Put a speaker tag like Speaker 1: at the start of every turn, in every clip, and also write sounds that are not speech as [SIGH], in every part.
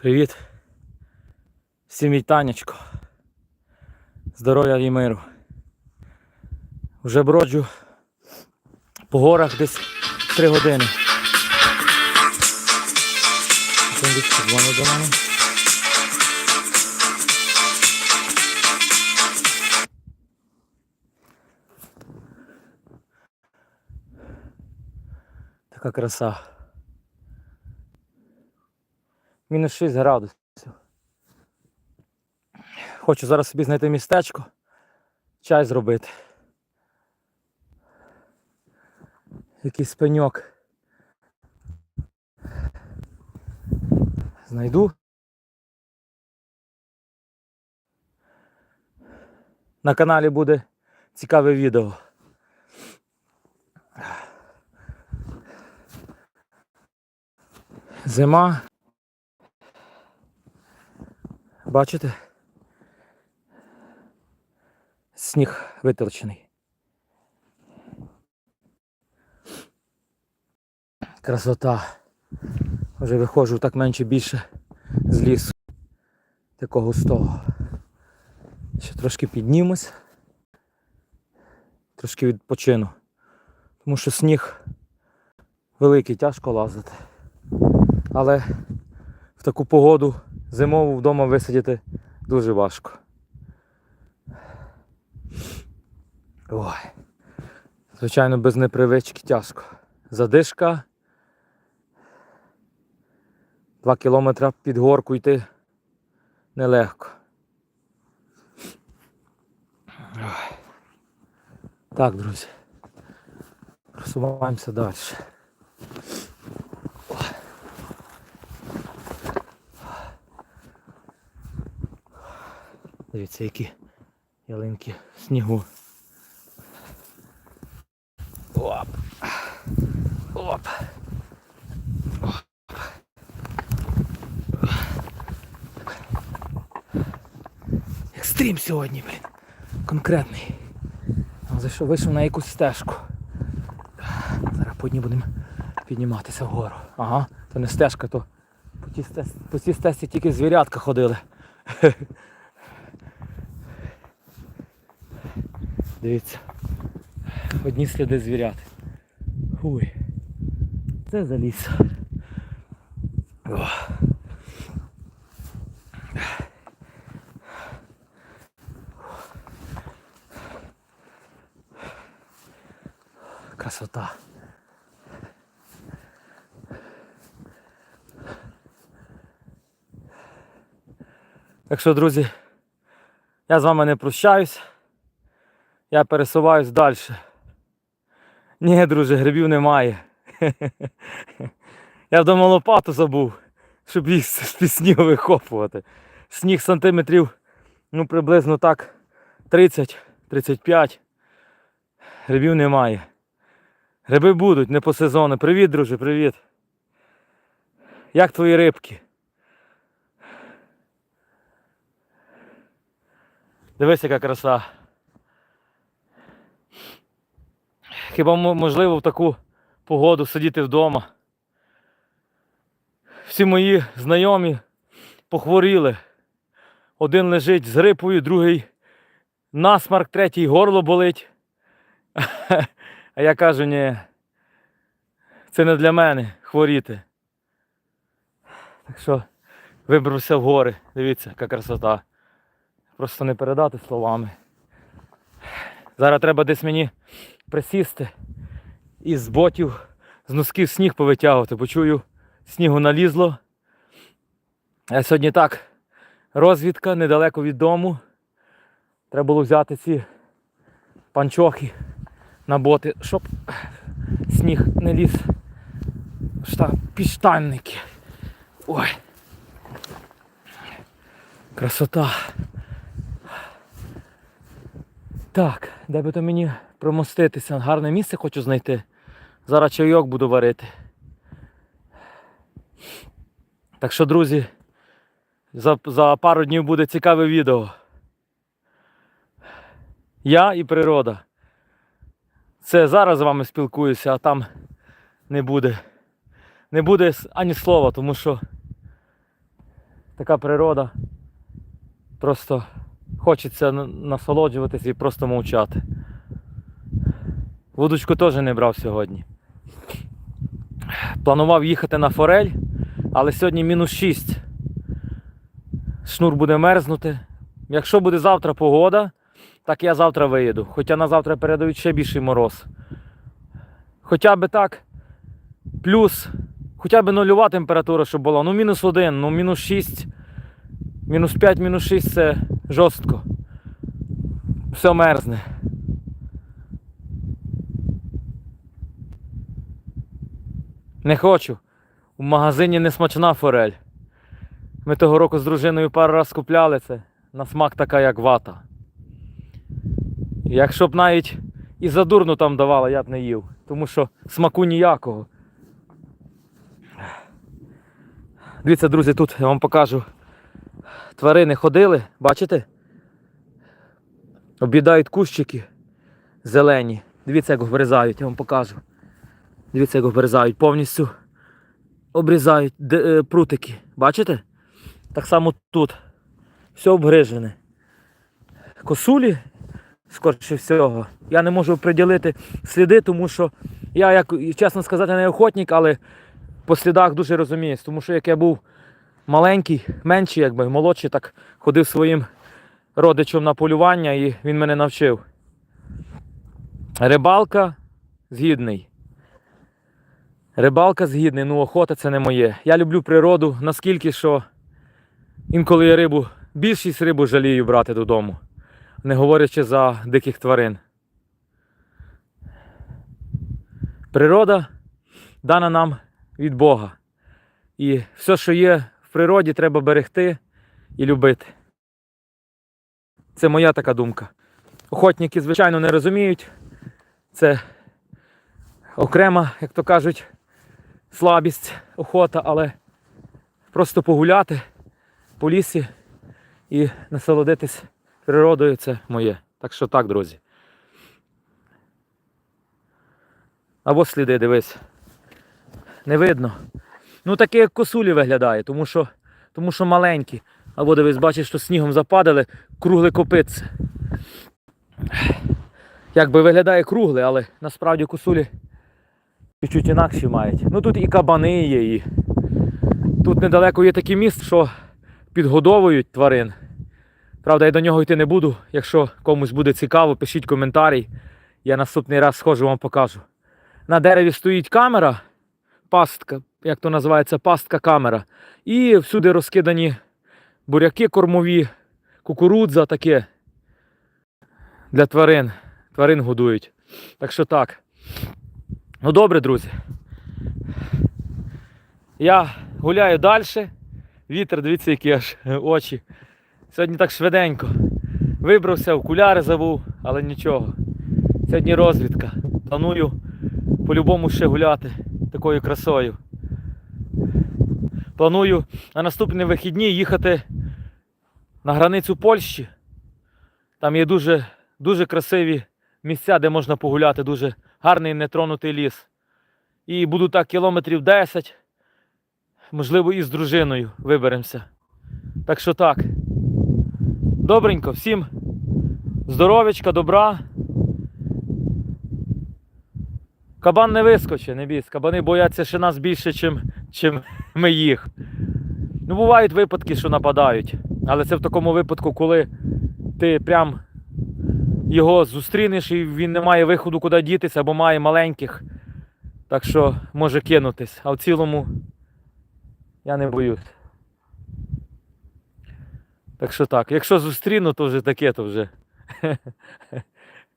Speaker 1: Привіт. Всім вітанечко. Здоров'я і миру. Вже броджу по горах десь 3 години. До мене. Така краса. Мінус 6 градусів. Хочу зараз собі знайти містечко, чай зробити. Якийсь пеньок. Знайду. На каналі буде цікаве відео. Зима. Бачите? Сніг витолчений. Красота. Вже виходжу так менше більше з лісу. Такого густого. Ще трошки піднімусь. Трошки відпочину. Тому що сніг великий, тяжко лазити. Але в таку погоду зимову вдома висидіти дуже важко. Ой. Звичайно, без непривички тяжко. Задишка. Два кілометри під горку йти нелегко. Так, друзі. Просуваємося далі. Дивіться, які ялинки снігу. Оп. Оп. Екстрім сьогодні, блін. Конкретний. Зайшов, вийшов на якусь стежку. Зараз по одній будемо підніматися вгору. Ага, то не стежка, то по цій стежці тільки звірятка ходили. [LAUGHS] Дивіться. Одні сліди звірят. Ой. Це заліз. О. Красота. Так що, друзі, я з вами не прощаюсь. Я пересуваюсь далі. Ні, друже, грибів немає. [LAUGHS] Я вдома лопату забув, щоб їх з снігу викопувати. Сніг сантиметрів, ну приблизно так 30-35. Грибів немає. Гриби будуть, не по сезону. Привіт, друже, привіт. Як твої рибки? Дивись, яка краса. Хіба можливо в таку погоду сидіти вдома? Всі мої знайомі похворіли. Один лежить з грипою, другий насмарк, третій горло болить. [LAUGHS] А я кажу, ні, це не для мене хворіти. Так що вибрався в гори. Дивіться, яка красота. Просто не передати словами. Зараз треба десь мені присісти і з ботів, з носків сніг повитягувати, бо чую, снігу налізло. А сьогодні так, розвідка недалеко від дому. Треба було взяти ці панчохи на боти, щоб сніг не ліз. Шта... Підштанники. Ой. Красота. Так, де би то мені промоститися? Гарне місце хочу знайти. Зараз чайок буду варити. Так що, друзі, за, за пару днів буде цікаве відео. Я і природа. Це зараз з вами спілкуюся, а там не буде. Не буде ані слова, тому що така природа. Просто хочеться н- насолоджуватись і просто мовчати. Вудочку теж не брав сьогодні. Планував їхати на форель, але сьогодні мінус 6. Шнур буде мерзнути. Якщо буде завтра погода, так я завтра виїду. Хоча на завтра передають ще більший мороз. Хоча би так, плюс, хоча б нульова температура, щоб була. Ну, мінус 1, ну мінус 6, мінус 5, мінус 6 це жорстко. Все мерзне. Не хочу. У магазині не смачна форель. Ми того року з дружиною пару раз купляли це. На смак така, як вата. Якщо б навіть і задурно там давала, я б не їв. Тому що смаку ніякого. Дивіться, друзі, тут я вам покажу. Тварини ходили, бачите? Об'їдають кущики зелені. Дивіться, як обрізають, я вам покажу. Дивіться, як обрізають. Повністю обрізають е, прутики. Бачите? Так само тут. Все обгрижене. Косулі, скорше всього. Я не можу приділити сліди, тому що я, як чесно сказати, не охотник, але по слідах дуже розуміюсь. Тому що як я був маленький, менший, якби молодший, так ходив своїм родичем на полювання і він мене навчив. Рибалка згідний. Рибалка згідний, ну охота це не моє. Я люблю природу наскільки, що інколи я рибу, більшість рибу жалію брати додому, не говорячи за диких тварин. Природа дана нам від Бога. І все, що є в природі, треба берегти і любити. Це моя така думка. Охотники, звичайно, не розуміють. Це окрема, як то кажуть, слабість, охота, але просто погуляти по лісі і насолодитись природою це моє. Так що так, друзі. Або сліди, дивись. Не видно. Ну таке як косулі виглядає, тому що, тому що маленькі. Або дивись, бачиш, що снігом западали, кругле копитце. Якби виглядає кругле, але насправді косулі чуть-чуть інакші мають. Ну тут і кабани є, і тут недалеко є такий міст, що підгодовують тварин. Правда, я до нього йти не буду. Якщо комусь буде цікаво, пишіть коментарі. Я наступний раз схожу вам покажу. На дереві стоїть камера, пастка, як то називається, пастка камера. І всюди розкидані буряки кормові, кукурудза таке. Для тварин. Тварин годують. Так що так. Ну добре, друзі. Я гуляю далі. Вітер, дивіться, які аж очі. Сьогодні так швиденько. Вибрався, окуляри забув, але нічого. Сьогодні розвідка. Планую по-любому ще гуляти такою красою. Планую на наступні вихідні їхати на границю Польщі. Там є дуже, дуже красиві місця, де можна погуляти, дуже гарний нетронутий ліс. І буду так кілометрів 10, можливо, і з дружиною виберемося. Так що так. Добренько, всім здоровечка, добра. Кабан не вискочить, не бійся. Кабани бояться ще нас більше, чим, чим ми їх. Ну, бувають випадки, що нападають. Але це в такому випадку, коли ти прям його зустрінеш і він не має виходу, куди дітися, або має маленьких. Так що може кинутись. А в цілому я не боюсь. Так що так, якщо зустріну, то вже таке, то вже. [LAUGHS]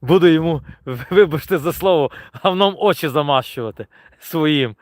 Speaker 1: Буду йому, [LAUGHS] вибачте за слово, гавном очі замащувати своїм.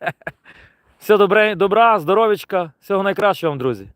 Speaker 1: [LAUGHS] Все добре, добра, здоровечка, всього найкращого вам, друзі.